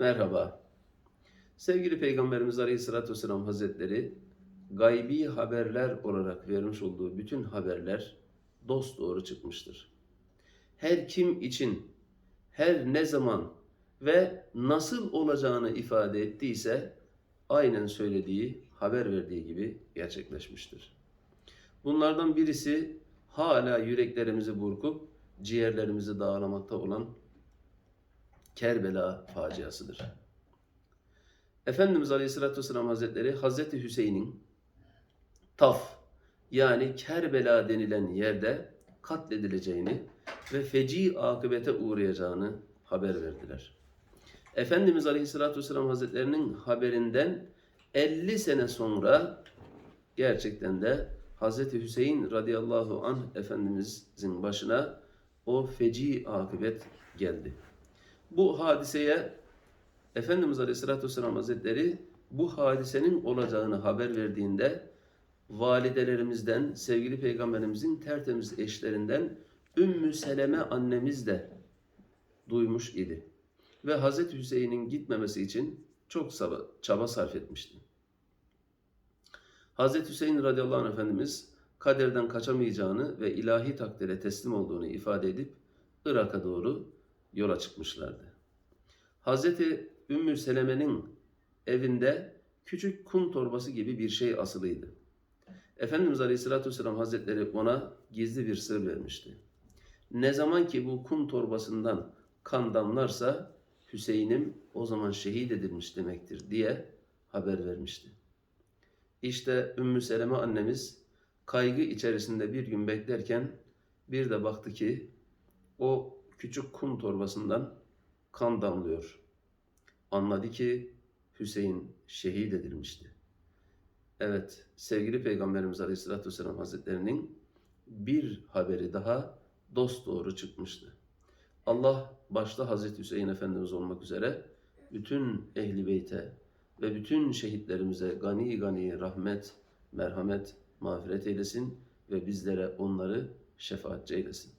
Merhaba. Sevgili Peygamberimiz Aleyhisselatü Vesselam Hazretleri gaybi haberler olarak vermiş olduğu bütün haberler dost doğru çıkmıştır. Her kim için her ne zaman ve nasıl olacağını ifade ettiyse aynen söylediği, haber verdiği gibi gerçekleşmiştir. Bunlardan birisi hala yüreklerimizi burkup ciğerlerimizi dağlamakta olan Kerbela faciasıdır. Efendimiz Aleyhisselatü Vesselam Hazretleri Hazreti Hüseyin'in Taf yani Kerbela denilen yerde katledileceğini ve feci akıbete uğrayacağını haber verdiler. Efendimiz Aleyhisselatü Vesselam Hazretlerinin haberinden 50 sene sonra gerçekten de Hazreti Hüseyin radıyallahu anh Efendimizin başına o feci akıbet geldi. Bu hadiseye Efendimiz Aleyhisselatü Vesselam Hazretleri bu hadisenin olacağını haber verdiğinde validelerimizden, sevgili peygamberimizin tertemiz eşlerinden Ümmü Seleme annemiz de duymuş idi. Ve Hazreti Hüseyin'in gitmemesi için çok çaba, sarf etmişti. Hazreti Hüseyin radıyallahu anh Efendimiz kaderden kaçamayacağını ve ilahi takdire teslim olduğunu ifade edip Irak'a doğru yola çıkmışlardı. Hazreti Ümmü Seleme'nin evinde küçük kum torbası gibi bir şey asılıydı. Efendimiz Aleyhisselatü Vesselam Hazretleri ona gizli bir sır vermişti. Ne zaman ki bu kum torbasından kan damlarsa Hüseyin'im o zaman şehit edilmiş demektir diye haber vermişti. İşte Ümmü Seleme annemiz kaygı içerisinde bir gün beklerken bir de baktı ki o küçük kum torbasından kan damlıyor. Anladı ki Hüseyin şehit edilmişti. Evet, sevgili Peygamberimiz Aleyhisselatü Vesselam Hazretlerinin bir haberi daha dost doğru çıkmıştı. Allah başta Hazreti Hüseyin Efendimiz olmak üzere bütün ehli beyte ve bütün şehitlerimize gani gani rahmet, merhamet, mağfiret eylesin ve bizlere onları şefaatçi eylesin.